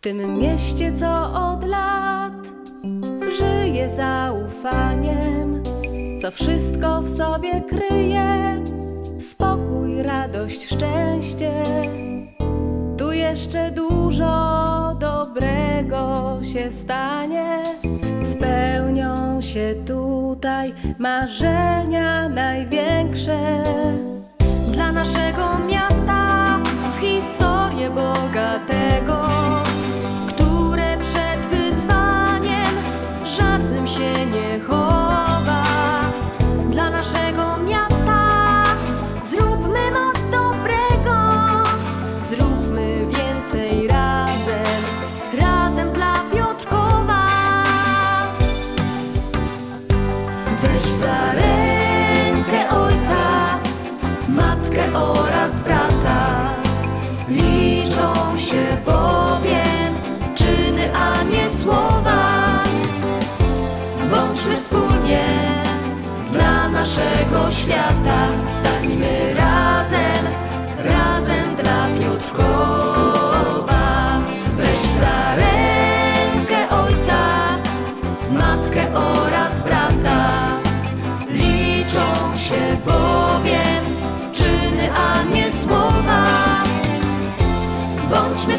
tym mieście, co od lat żyje zaufaniem, co wszystko w sobie kryje spokój, radość, szczęście. Tu jeszcze dużo dobrego się stanie. Spełnią się tutaj marzenia największe.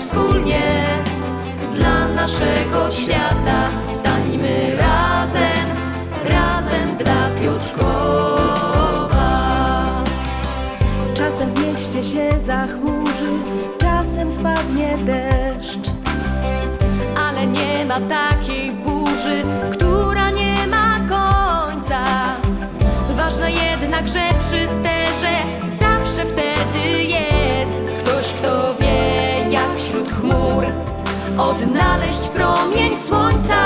Wspólnie dla naszego świata. Stańmy razem, razem dla Piotrkowa. Czasem w mieście się zachmurzy, czasem spadnie deszcz. Ale nie ma takiej burzy, która nie ma końca. Ważna jednak, że przy odnaleźć promień słońca.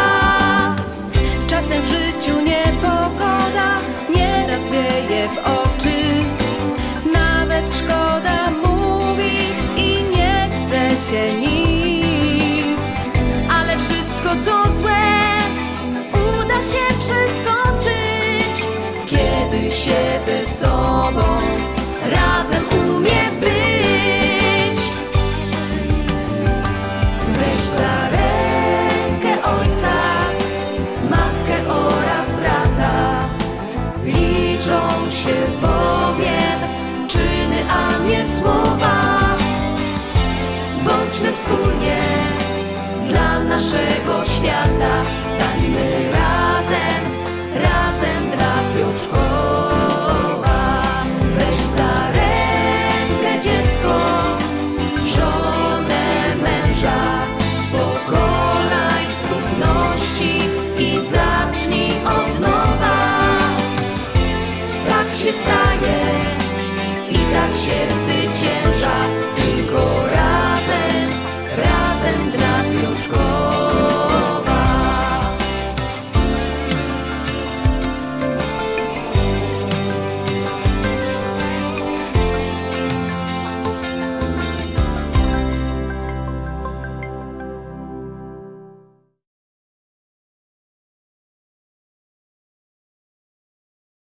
Czasem w życiu niepogoda nieraz wieje w oczy. Nawet szkoda mówić i nie chce się nic. Ale wszystko co złe uda się przeskoczyć, kiedy się ze sobą razem umie